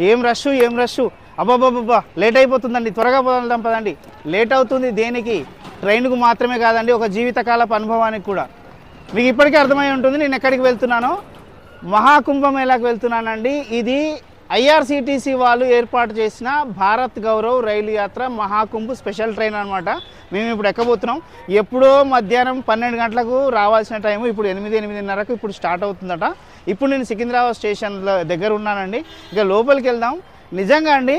ఏం రష్ ఏం rush అబ్బాబ్బాబ్బా late అయిపోతుందండి త్వరగా పోదాం పదండి. లేట్ అవుతుంది దేనికి? ట్రైన్కు మాత్రమే కాదండి ఒక జీవితకాలపు అనుభవానికి కూడా. మీకు ఇప్పటికే అర్థమై ఉంటుంది నేను ఎక్కడికి వెళ్తున్నానో? మహాకుంభమేళాకు వెళ్తున్నానండి. ఇది ఐఆర్సిటీసీ వాళ్ళు ఏర్పాటు చేసిన భారత్ గౌరవ్ రైలు యాత్ర మహాకుంభ్ స్పెషల్ ట్రైన్ అనమాట మేము ఇప్పుడు ఎక్కబోతున్నాం. ఎప్పుడో మధ్యాహ్నం పన్నెండు గంటలకు రావాల్సిన టైం ఇప్పుడు ఎనిమిది ఎనిమిదిన్నరకు ఇప్పుడు స్టార్ట్ అవుతుందట. ఇప్పుడు నేను సికింద్రాబాద్ స్టేషన్లో దగ్గర ఉన్నానండి. ఇక లోపలికి వెళ్దాం. నిజంగా అండి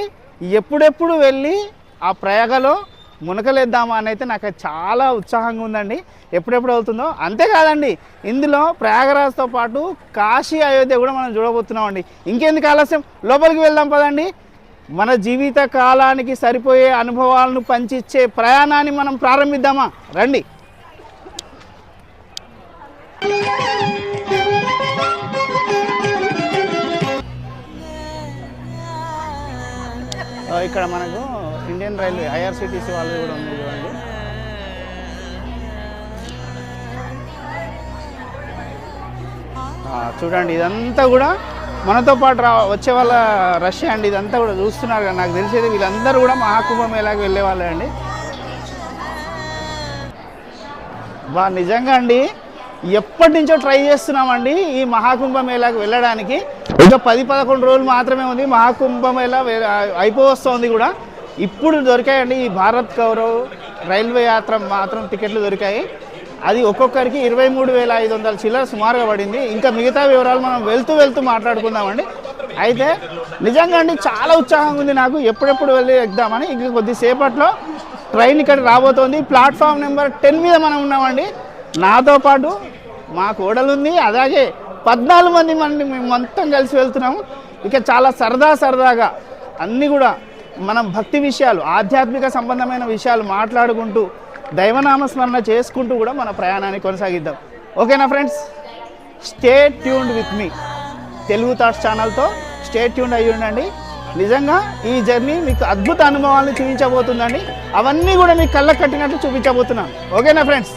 ఎప్పుడెప్పుడు వెళ్ళి ఆ ప్రయాగలో మునకలేద్దామా అని అయితే నాకు చాలా ఉత్సాహంగా ఉందండి. ఎప్పుడెప్పుడు అవుతుందో అంతేకాదండి ఇందులో ప్రయాగరాజ్తో పాటు కాశీ అయోధ్య కూడా మనం చూడబోతున్నాం అండి ఇంకెందుకు ఆలస్యం? లోపలికి వెళ్దాం పదండి. మన జీవిత కాలానికి సరిపోయే అనుభవాలను పంచిచ్చే ప్రయాణాన్ని మనం ప్రారంభిద్దామా? రండి. ఇక్కడ మనకు ఇండియన్ రైల్వే ఐఆర్సిటీసీ వాళ్ళు కూడా ఉంది చూడండి. చూడండి ఇదంతా కూడా మనతో పాటు రా వచ్చే వాళ్ళ రష్యా అండి ఇదంతా కూడా చూస్తున్నారు కదా నాకు తెలిసేది వీళ్ళందరూ కూడా మహాకుంభమేళాకి వెళ్ళే వాళ్ళే అండి. బా నిజంగా అండి ఎప్పటి నుంచో ట్రై చేస్తున్నామండి ఈ మహాకుంభమేళాకి వెళ్ళడానికి. ఇంకా పది పదకొండు రోజులు మాత్రమే ఉంది మహాకుంభమేళా అయిపోవస్తుంది కూడా. ఇప్పుడు దొరికాయండి ఈ భారత్ గౌరవ్ రైల్వే యాత్ర మాత్రం టికెట్లు దొరికాయి. అది ఒక్కొక్కరికి ఇరవై మూడు వేల ఐదు వందల చిల్లర సుమారుగా పడింది. ఇంకా మిగతా వివరాలు మనం వెళ్తూ వెళ్తూ మాట్లాడుకుందామండి. అయితే నిజంగా అండి చాలా ఉత్సాహంగా ఉంది నాకు. ఎప్పుడెప్పుడు వెళ్ళి ఎగ్దామని ఇంక కొద్దిసేపట్లో ట్రైన్ ఇక్కడ రాబోతోంది. ప్లాట్ఫామ్ నెంబర్ టెన్ మీద మనం ఉన్నామండి. నాతో పాటు మా కోడలుంది. అలాగే పద్నాలుగు మంది మంది మేము మొత్తం కలిసి వెళ్తున్నాము. ఇక చాలా సరదా సరదాగా అన్నీ కూడా మనం భక్తి విషయాలు ఆధ్యాత్మిక సంబంధమైన విషయాలు మాట్లాడుకుంటూ దైవనామస్మరణ చేసుకుంటూ కూడా మన ప్రయాణాన్ని కొనసాగిద్దాం. ఓకేనా ఫ్రెండ్స్? స్టే ట్యూన్డ్ విత్ మీ తెలుగు థాట్స్ ఛానల్తో స్టే ట్యూన్డ్ అయ్యి ఉండండి. నిజంగా ఈ జర్నీ మీకు అద్భుత అనుభవాలను చూపించబోతుందండి. అవన్నీ కూడా మీకు కళ్ళకు కట్టినట్టు చూపించబోతున్నాను. ఓకేనా ఫ్రెండ్స్?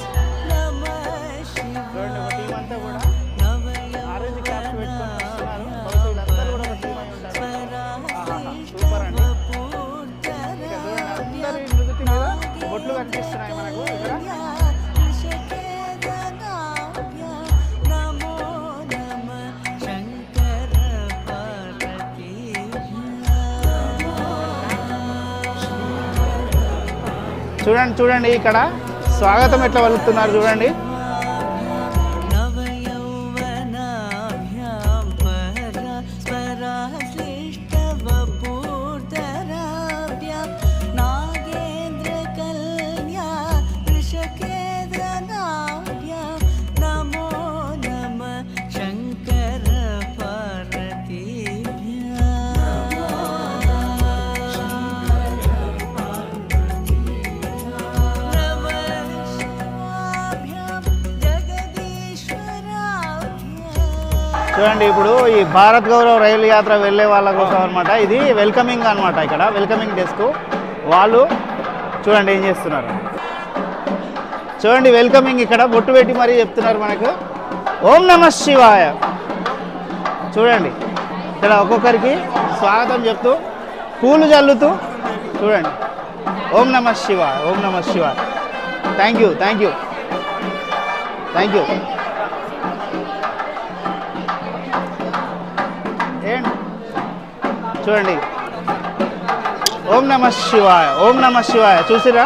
అంతా కూడా చూడండి చూడండి ఇక్కడ స్వాగతం ఎట్లా వలుతున్నారు చూడండి. చూడండి ఇప్పుడు ఈ భారత్ గౌరవ రైలు యాత్ర వెళ్ళే వాళ్ళ కోసం అనమాట ఇది వెల్కమింగ్ అన్నమాట ఇక్కడ వెల్కమింగ్ డెస్క్ వాళ్ళు చూడండి ఏం చేస్తున్నారు. చూడండి వెల్కమింగ్ ఇక్కడ బొట్టు పెట్టి మరీ చెప్తున్నారు మనకు. ఓం నమ శివాయ. చూడండి ఇక్కడ ఒక్కొక్కరికి స్వాగతం చెప్తూ పూలు చల్లుతూ చూడండి. ఓం నమ శివాయ ఓం నమ శివాయ. Thank you thank you thank you చూడండి. ఓం నమ శివాయ ఓం నమ శివాయ. చూసిరా?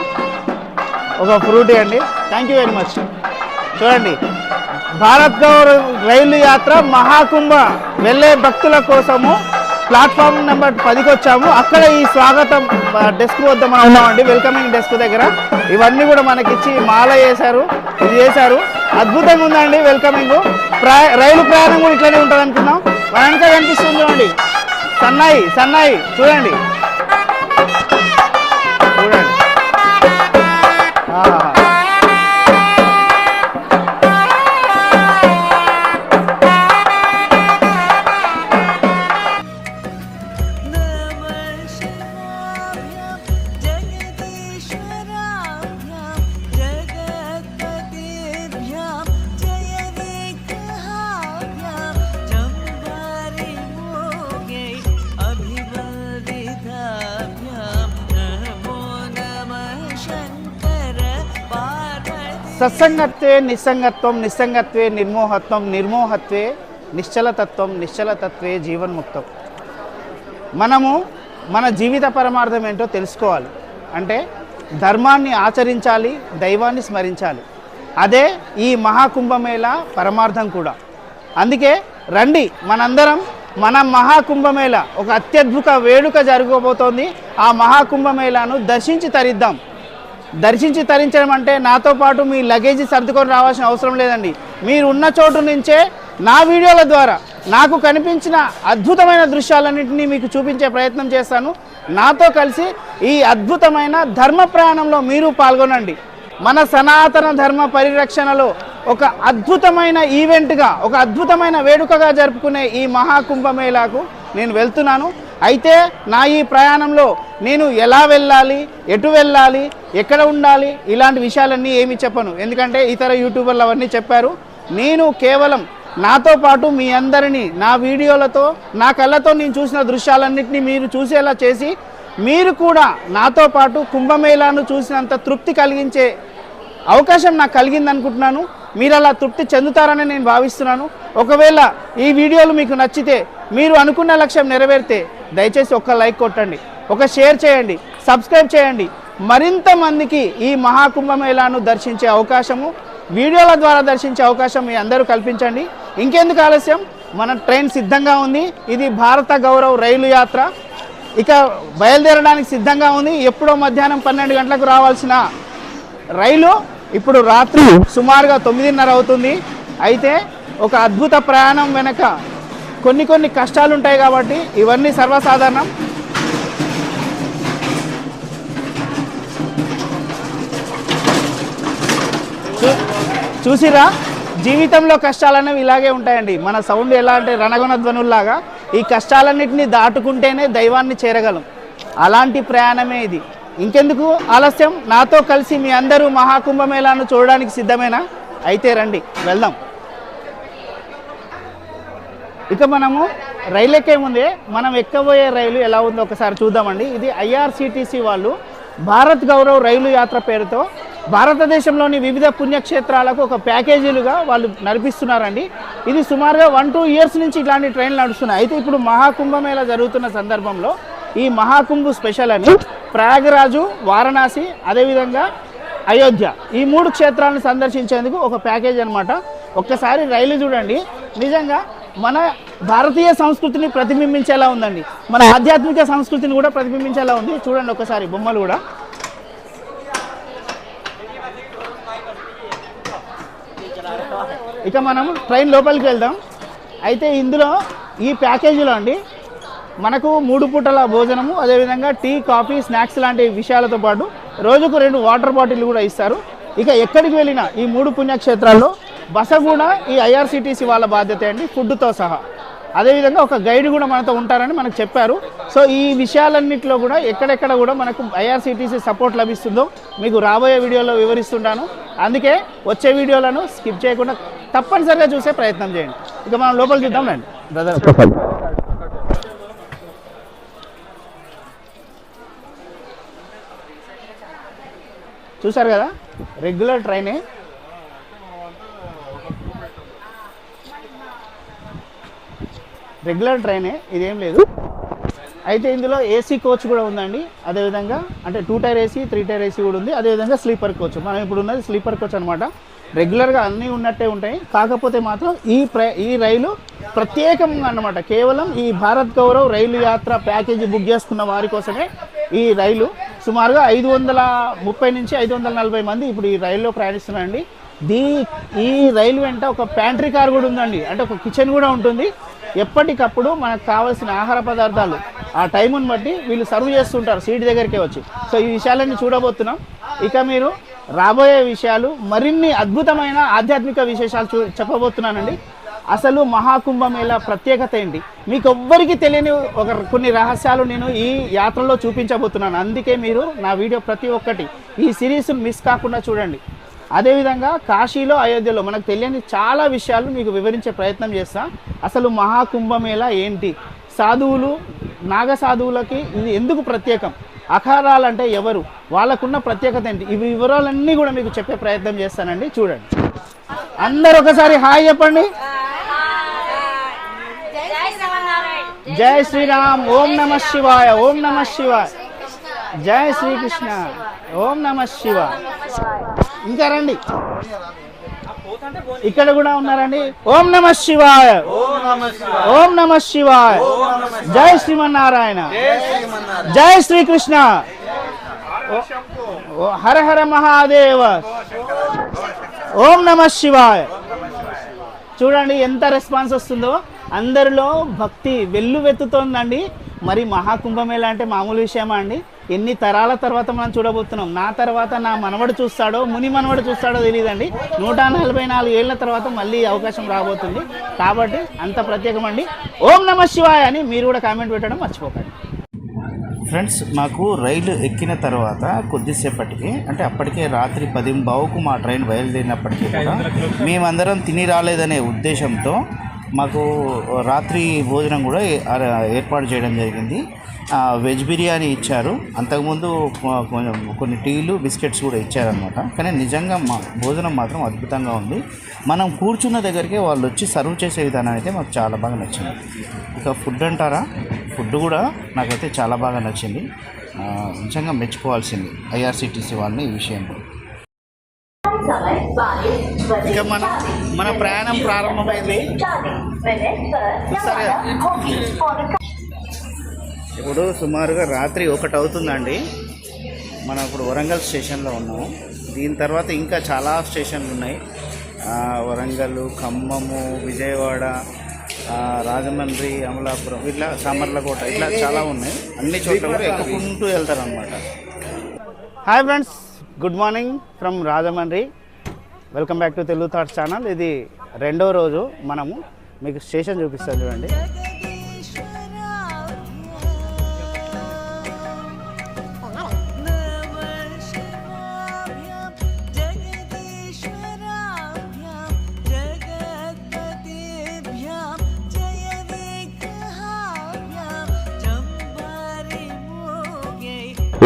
ఒక ఫ్రూటీ అండి థ్యాంక్ యూ వెరీ మచ్ చూడండి. భారత్ గౌరవ్ రైలు యాత్ర మహాకుంభ వెళ్ళే భక్తుల కోసము ప్లాట్ఫామ్ నెంబర్ పదికి వచ్చాము. అక్కడ ఈ స్వాగతం డెస్క్ వద్ద మనం ఉన్నామండి. వెల్కమింగ్ డెస్క్ దగ్గర. ఇవన్నీ కూడా మనకిచ్చి మాల చేశారు ఇది చేశారు అద్భుతంగా ఉందండి వెల్కమింగ్ ప్రయా రైలు ప్రయాణం కూడా ఇట్లనే ఉంటుంది అనుకున్నాం మన వెనక కనిపిస్తుంది చూడండి. సన్నాయి సన్నాయి చూడండి. సత్సంగత్వే నిస్సంగత్వం నిస్సంగత్వే నిర్మోహత్వం నిర్మోహత్వే నిశ్చలతత్వం నిశ్చలతత్వే జీవన్ముక్తం. మనము మన జీవిత పరమార్థం ఏంటో తెలుసుకోవాలి. అంటే ధర్మాన్ని ఆచరించాలి దైవాన్ని స్మరించాలి. అదే ఈ మహాకుంభమేళ పరమార్థం కూడా. అందుకే రండి మనందరం మన మహాకుంభమేళ ఒక అత్యద్భుత వేడుక జరగబోతోంది. ఆ మహాకుంభమేళను దర్శించి తరిద్దాం. దర్శించి తరించడం అంటే నాతో పాటు మీ లగేజీ సర్దుకొని రావాల్సిన అవసరం లేదండి. మీరు ఉన్న చోటు నుంచే నా వీడియోల ద్వారా నాకు కనిపించిన అద్భుతమైన దృశ్యాలన్నింటినీ మీకు చూపించే ప్రయత్నం చేస్తాను. నాతో కలిసి ఈ అద్భుతమైన ధర్మ ప్రయాణంలో మీరు పాల్గొనండి. మన సనాతన ధర్మ పరిరక్షణలో ఒక అద్భుతమైన ఈవెంట్గా ఒక అద్భుతమైన వేడుకగా జరుపుకునే ఈ మహాకుంభమేళాకు నేను వెళ్తున్నాను. అయితే నా ఈ ప్రయాణంలో నేను ఎలా వెళ్ళాలి ఎటు వెళ్ళాలి ఎక్కడ ఉండాలి ఇలాంటి విషయాలన్నీ ఏమి చెప్పను. ఎందుకంటే ఇతర యూట్యూబర్లు అవన్నీ చెప్పారు. నేను కేవలం నాతో పాటు మీ అందరినీ నా వీడియోలతో నా కళ్ళతో నేను చూసిన దృశ్యాలన్నింటినీ మీరు చూసేలా చేసి మీరు కూడా నాతో పాటు కుంభమేళాను చూసినంత తృప్తి కలిగించే అవకాశం నాకు కలిగింది అనుకుంటున్నాను మీరు అలా తృప్తి చెందుతారని నేను భావిస్తున్నాను. ఒకవేళ ఈ వీడియోలు మీకు నచ్చితే మీరు అనుకున్న లక్ష్యం నెరవేరితే దయచేసి ఒక లైక్ కొట్టండి ఒక షేర్ చేయండి సబ్స్క్రైబ్ చేయండి. మరింత మందికి ఈ మహాకుంభమేళాను దర్శించే అవకాశము వీడియోల ద్వారా దర్శించే అవకాశం మీ అందరూ కల్పించండి. ఇంకెందుకు ఆలస్యం? మన ట్రైన్ సిద్ధంగా ఉంది. ఇది భారత గౌరవ్ రైలు యాత్ర. ఇక బయలుదేరడానికి సిద్ధంగా ఉంది. ఎప్పుడో మధ్యాహ్నం పన్నెండు గంటలకు రావాల్సిన రైలు ఇప్పుడు రాత్రి సుమారుగా తొమ్మిదిన్నర అవుతుంది. అయితే ఒక అద్భుత ప్రయాణం వెనక కొన్ని కొన్ని కష్టాలు ఉంటాయి కాబట్టి ఇవన్నీ సర్వసాధారణం. చూ- చూసిరా జీవితంలో కష్టాలనేవి ఇలాగే ఉంటాయండి. మన సౌండ్ ఎలా అంటే రణగొణ ధ్వనుల్లాగా. ఈ కష్టాలన్నింటినీ దాటుకుంటేనే దైవాన్ని చేరగలం. అలాంటి ప్రయాణమే ఇది. ఇంకెందుకు ఆలస్యం? నాతో కలిసి మీ అందరూ మహాకుంభమేళాను చూడడానికి సిద్ధమేనా? అయితే రండి వెళ్దాం. ఇక మనము రైలు ఎక్కే ముందే మనం ఎక్కబోయే రైలు ఎలా ఉందో ఒకసారి చూద్దామండి. ఇది ఐఆర్సిటీసీ వాళ్ళు భారత్ గౌరవ్ రైలు యాత్ర పేరుతో భారతదేశంలోని వివిధ పుణ్యక్షేత్రాలకు ఒక ప్యాకేజీలుగా వాళ్ళు నడిపిస్తున్నారండి. ఇది సుమారుగా వన్ టూ ఇయర్స్ నుంచి ఇట్లాంటి ట్రైన్లు నడుస్తున్నాయి. అయితే ఇప్పుడు మహాకుంభమేళ జరుగుతున్న సందర్భంలో ఈ మహాకుంభ స్పెషల్ అని ప్రయాగరాజు వారణాసి అదేవిధంగా అయోధ్య ఈ మూడు క్షేత్రాలను సందర్శించేందుకు ఒక ప్యాకేజ్ అనమాట ఒక్కసారి రైలు చూడండి. నిజంగా మన భారతీయ సంస్కృతిని ప్రతిబింబించేలా ఉందండి. మన ఆధ్యాత్మిక సంస్కృతిని కూడా ప్రతిబింబించేలా ఉంది. చూడండి ఒకసారి బొమ్మలు కూడా. ఇక మనం ట్రైన్ లోపలికి వెళ్దాం. అయితే ఇందులో ఈ ప్యాకేజీలో అండి మనకు మూడు పూటల భోజనము అదేవిధంగా టీ కాఫీ స్నాక్స్ లాంటి విషయాలతో పాటు రోజుకు రెండు వాటర్ బాటిల్ కూడా ఇస్తారు. ఇక ఎక్కడికి వెళ్ళినా ఈ మూడు పుణ్యక్షేత్రాల్లో బస కూడా ఈ ఐఆర్సిటీసీ వాళ్ళ బాధ్యత అండి ఫుడ్తో సహా. అదేవిధంగా ఒక గైడ్ కూడా మనతో ఉంటారని మనకు చెప్పారు. సో ఈ విషయాలన్నింటిలో కూడా ఎక్కడెక్కడ కూడా మనకు ఐఆర్సిటీసీ సపోర్ట్ లభిస్తుందో మీకు రాబోయే వీడియోలో వివరిస్తుంటాను. అందుకే వచ్చే వీడియోలను స్కిప్ చేయకుండా తప్పనిసరిగా చూసే ప్రయత్నం చేయండి. ఇక మనం లోపల చూద్దాం రండి. బ్రదర్ చూసారు కదా? రెగ్యులర్ ట్రైనే. రెగ్యులర్ ట్రైనే ఇదేం లేదు. అయితే ఇందులో ఏసీ కోచ్ కూడా ఉందండి. అదేవిధంగా అంటే two tier AC three tier AC కూడా ఉంది. అదేవిధంగా స్లీపర్ కోచ్ మనం ఇప్పుడు ఉన్నది స్లీపర్ కోచ్ అనమాట రెగ్యులర్గా అన్నీ ఉన్నట్టే ఉంటాయి. కాకపోతే మాత్రం ఈ ప్ర ఈ రైలు ప్రత్యేకంగా అన్నమాట. కేవలం ఈ భారత్ గౌరవ్ రైలు యాత్ర ప్యాకేజీ బుక్ చేసుకున్న వారి కోసమే ఈ రైలు. సుమారుగా ఐదు వందల ముప్పై నుంచి ఐదు వందల నలభై మంది ఇప్పుడు ఈ రైల్లో ప్రయాణిస్తున్నారండి. దీ ఈ రైలు వెంట ఒక ప్యాంట్రీ కార్ కూడా ఉందండి. అంటే ఒక కిచెన్ కూడా ఉంటుంది. ఎప్పటికప్పుడు మనకు కావాల్సిన ఆహార పదార్థాలు ఆ టైముని బట్టి వీళ్ళు సర్వ్ చేస్తుంటారు సీట్ దగ్గరికే వచ్చి. సో ఈ విషయాలన్నీ చూడబోతున్నాం. ఇక మీరు రాబోయే విషయాలు మరిన్ని అద్భుతమైన ఆధ్యాత్మిక విశేషాలు చూ చెప్పబోతున్నానండి. అసలు మహాకుంభమేళ ప్రత్యేకత ఏంటి? మీకు ఎవ్వరికీ తెలియని ఒక కొన్ని రహస్యాలు నేను ఈ యాత్రలో చూపించబోతున్నాను. అందుకే మీరు నా వీడియో ప్రతి ఒక్కటి ఈ సిరీస్ మిస్ కాకుండా చూడండి. అదేవిధంగా కాశీలో అయోధ్యలో మనకు తెలియని చాలా విషయాలు మీకు వివరించే ప్రయత్నం చేస్తా. అసలు మహాకుంభమేళ ఏంటి? సాధువులు నాగ సాధువులకి ఇది ఎందుకు ప్రత్యేకం? అఖారాలు అంటే ఎవరు? వాళ్ళకున్న ప్రత్యేకత ఏంటి? ఇవి వివరాలన్నీ కూడా మీకు చెప్పే ప్రయత్నం చేస్తానండి. చూడండి. అందరు ఒకసారి హాయ్ చెప్పండి. జై శ్రీరామ్. ఓం నమ శివాయ. ఓం నమ శివాయ. జై శ్రీకృష్ణ. ఓం నమ శివాయ. ఇంకా రండి. ఇక్కడ కూడా ఉన్నారండి. ఓం నమ శివాయ. ఓం నమ శివాయ. జై శ్రీమన్నారాయణ. జై శ్రీకృష్ణ. హర హర మహాదేవ. ఓం నమ శివాయ. చూడండి ఎంత రెస్పాన్స్ వస్తుందో. అందరిలో భక్తి వెల్లువెత్తుతోందండి. మరి మహాకుంభమేళ అంటే మామూలు విషయమా అండి? ఎన్ని తరాల తర్వాత మనం చూడబోతున్నాం? నా తర్వాత నా మనవడు చూస్తాడో ముని మనవడు చూస్తాడో తెలియదండి నూట నలభై నాలుగు ఏళ్ళ తర్వాత మళ్ళీ అవకాశం రాబోతుంది. కాబట్టి అంత ప్రత్యేకమండి. ఓం నమ శివాయ అని మీరు కూడా కామెంట్ పెట్టడం మర్చిపోకండి. ఫ్రెండ్స్ మాకు రైలు ఎక్కిన తర్వాత కొద్దిసేపటికి అంటే అప్పటికే రాత్రి పది బావుకు మా ట్రైన్ బయలుదేరినప్పటికీ కూడా మేమందరం తిని రాలేదనే ఉద్దేశంతో మాకు రాత్రి భోజనం కూడా ఏర్పాటు చేయడం జరిగింది. వెజ్ బిర్యానీ ఇచ్చారు. అంతకుముందు కొంచెం కొన్ని టీలు బిస్కెట్స్ కూడా ఇచ్చారనమాట కానీ నిజంగా మా భోజనం మాత్రం అద్భుతంగా ఉంది. మనం కూర్చున్న దగ్గరికి వాళ్ళు వచ్చి సర్వ్ చేసే విధానం అయితే మాకు చాలా బాగా నచ్చింది. ఇక ఫుడ్ అంటారా? ఫుడ్ కూడా నాకైతే చాలా బాగా నచ్చింది. నిజంగా మెచ్చుకోవాల్సింది ఐఆర్సిటీసీ వాళ్ళని ఈ విషయంలో. ఇక మన మన ప్రయాణం ప్రారంభమైంది. సరే. ఇప్పుడు సుమారుగా రాత్రి ఒకటి అవుతుందండి. మనం ఇప్పుడు వరంగల్ స్టేషన్లో ఉన్నాము దీని తర్వాత ఇంకా చాలా స్టేషన్లు ఉన్నాయి. వరంగల్ ఖమ్మము విజయవాడ రాజమండ్రి అమలాపురం ఇట్లా సామర్లకోట ఇట్లా చాలా ఉన్నాయి. అన్ని చోట్ల కూడా ఎక్కుకుంటూ వెళ్తారనమాట hi friends good morning from Rajahmundry. Welcome back to Telugu thoughts channel. ఇది రెండో రోజు మనము మీకు స్టేషన్ చూపిస్తాం చూడండి.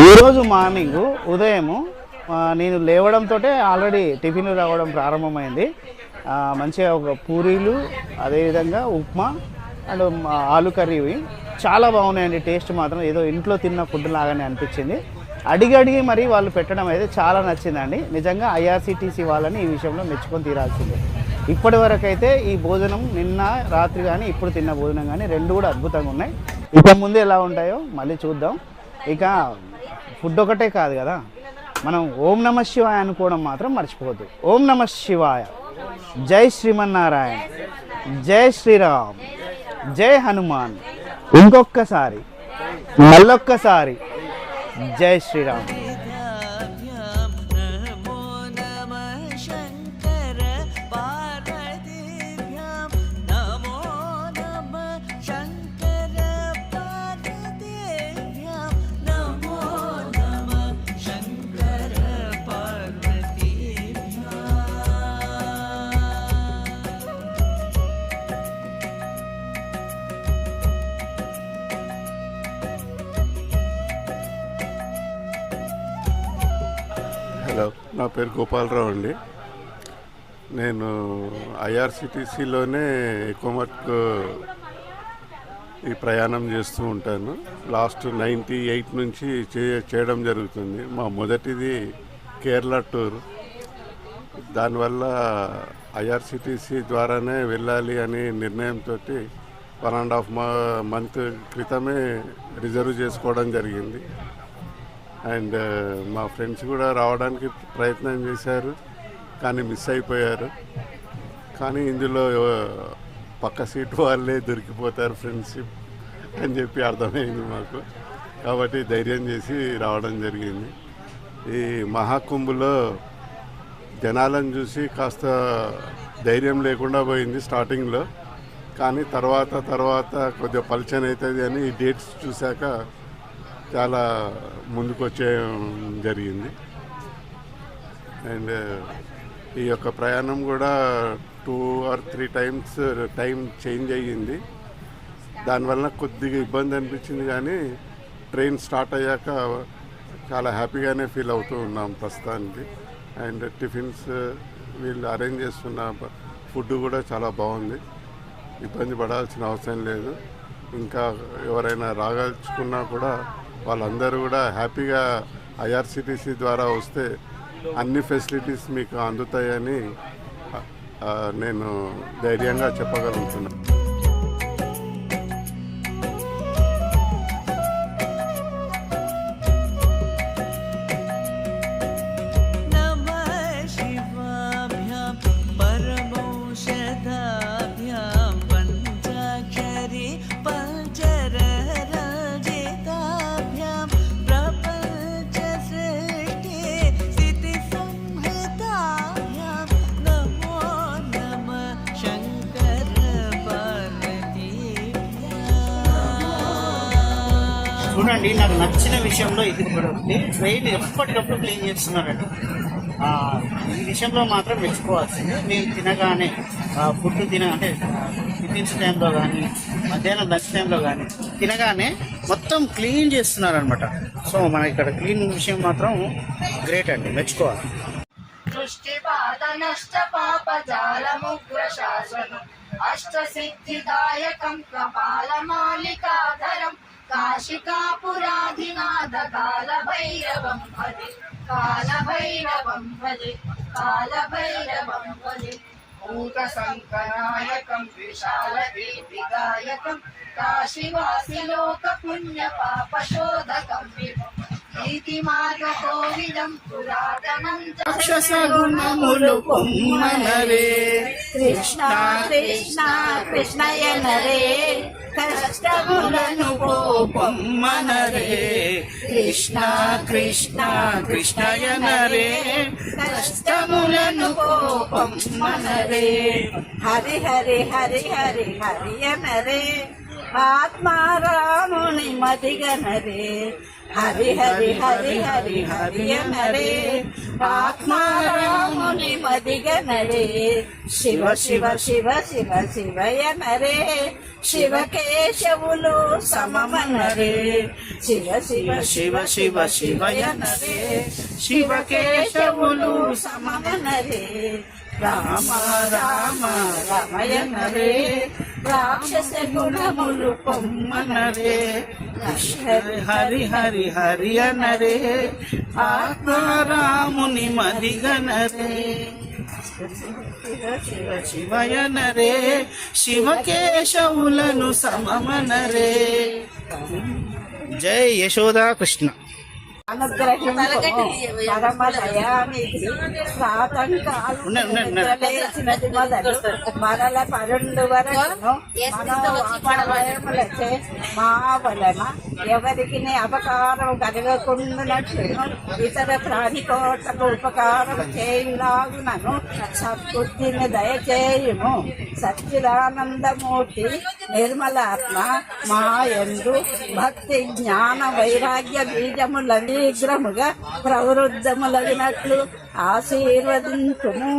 ఈరోజు మార్నింగ్ ఉదయము నేను లేవడంతో ఆల్రెడీ టిఫిన్ రావడం ప్రారంభమైంది. మంచిగా ఒక పూరీలు అదేవిధంగా ఉప్మా అండ్ ఆలు కర్రీ చాలా బాగున్నాయండి టేస్ట్ మాత్రం. ఏదో ఇంట్లో తిన్న ఫుడ్ లాగానే అనిపించింది. అడిగి అడిగి మరి వాళ్ళు పెట్టడం అయితే చాలా నచ్చిందండి. నిజంగా ఐఆర్సిటీసీ వాళ్ళని ఈ విషయంలో మెచ్చుకొని తీరాల్సిందే. ఇప్పటి వరకు అయితే ఈ భోజనం నిన్న రాత్రి కానీ ఇప్పుడు తిన్న భోజనం కానీ రెండు కూడా అద్భుతంగా ఉన్నాయి. ఇక ముందు ఎలా ఉంటాయో మళ్ళీ చూద్దాం. ఇక ఫుడ్ ఒకటే కాదు కదా. మనం ఓం నమ శివాయ అనుకోవడం మాత్రం మర్చిపోవద్దు. ఓం నమ శివాయ. జై శ్రీమన్నారాయణ. జై శ్రీరామ్. జై హనుమాన్. ఇంకొక్కసారి. మళ్ళొక్కసారి. జై శ్రీరామ్. పేరు గోపాలరావు అండి. నేను ఐఆర్సిటీసీలోనే ఎక్కువ మటుకు ఈ ప్రయాణం చేస్తూ ఉంటాను. లాస్ట్ నైంటీ ఎయిట్ నుంచి చే చేయడం జరుగుతుంది. మా మొదటిది కేరళ టూర్. దానివల్ల ఐఆర్సిటీసీ ద్వారానే వెళ్ళాలి అనే నిర్ణయంతో వన్ అండ్ హాఫ్ మంత్ క్రితమే రిజర్వ్ చేసుకోవడం జరిగింది. అండ్ మా ఫ్రెండ్స్ కూడా రావడానికి ప్రయత్నం చేశారు కానీ మిస్ అయిపోయారు. కానీ ఇందులో పక్క సీట్ వాళ్ళే దొరికిపోతారు ఫ్రెండ్షిప్ అని చెప్పి అర్థమైంది మాకు. కాబట్టి ధైర్యం చేసి రావడం జరిగింది. ఈ మహాకుంభలో జనాలను చూసి కాస్త ధైర్యం లేకుండా పోయింది స్టార్టింగ్లో. కానీ తర్వాత తర్వాత కొద్దిగా పల్చన్ అవుతుంది అని ఈ డేట్స్ చూశాక చాలా ముందుకు వచ్చేయడం జరిగింది. అండ్ ఈ యొక్క ప్రయాణం కూడా two or three times time change అయ్యింది. దానివల్ల కొద్దిగా ఇబ్బంది అనిపించింది కానీ ట్రైన్ స్టార్ట్ అయ్యాక చాలా హ్యాపీగానే ఫీల్ అవుతూ ఉన్నాం ప్రస్తుతానికి. అండ్ టిఫిన్స్ వీళ్ళు అరేంజ్ చేస్తున్న ఫుడ్ కూడా చాలా బాగుంది. ఇబ్బంది పడాల్సిన అవసరం లేదు. ఇంకా ఎవరైనా రాగలుచుకున్నా కూడా వాళ్ళందరూ కూడా హ్యాపీగా ఐఆర్సిటీసీ ద్వారా వస్తే అన్ని ఫెసిలిటీస్ మీకు అందుతాయని నేను ధైర్యంగా చెప్పగలుగుతున్నాను. అండి నాకు నచ్చిన విషయంలో ఇది కూడా ఉంది. ట్రైన్ ఎప్పటికప్పుడు క్లీన్ చేస్తున్నారండి. ఈ విషయంలో మాత్రం మెచ్చుకోవాల్సింది. మేము తినగానే ఫుడ్ తిన అంటే టిఫిన్స్ టైంలో కానీ మధ్యాహ్నం లంచ్ టైంలో కానీ తినగానే మొత్తం క్లీన్ చేస్తున్నారనమాట సో మన ఇక్కడ క్లీన్ విషయం మాత్రం గ్రేట్ అండి మెచ్చుకోవాలి. అష్టసిద్ధిదాయకం కపాలమాలికాధరం కాశికాపురాధినాథ కాలభైరవం భజే కాలభైరవం భజే కాలభైరవం భజే భూత సంకనాయకం విశాల దీపిగాయకం కాశీవాసి లోక పుణ్య పాపశోధకం విభం నీతి కష్టములను కోవిదం పురాతనం రాక్షస పొమ్మనరే కృష్ణ కృష్ణ కృష్ణయనరే కష్టములను పొమ్మనరే కృష్ణ కృష్ణ హరి హరి హరి హరి హరియనరే ఆత్మారాముని మదిగనరే. హరి హరి హరి హరి హరియనరే ఆత్మారాముని మదిగనరే. శివ శివ శివ శివ శివయనరే శివకేశవులు సమమనరే. శివ శివ శివ శివ శివయనరే శివకేశవులు సమమనరే. రామ రామ రమయనరే రాక్షస గుణములు పొమ్మనరే. హరి హరి హరి హరి అనరే. ఆత్మారాముని మదిగనరే. శివ శివయనరే. శివకేశవులను సమమనరే. జై యశోదా కృష్ణ మొదలు మరల పరుండు మనోవాక్యములచే మా వలన ఎవరికి అపకారం కలగకుండానట్లు ఇతర ప్రాణికోట్లకు ఉపకారం చేయులాగునను. సద్బుద్ధిని దయచేయుము. సచ్చిదానందమూర్తి నిర్మలాత్మ మా యందు భక్తి జ్ఞాన వైరాగ్య బీజముల శీఘ్రముగా ప్రవృద్ధములగినట్లు ఆశీర్వదించుము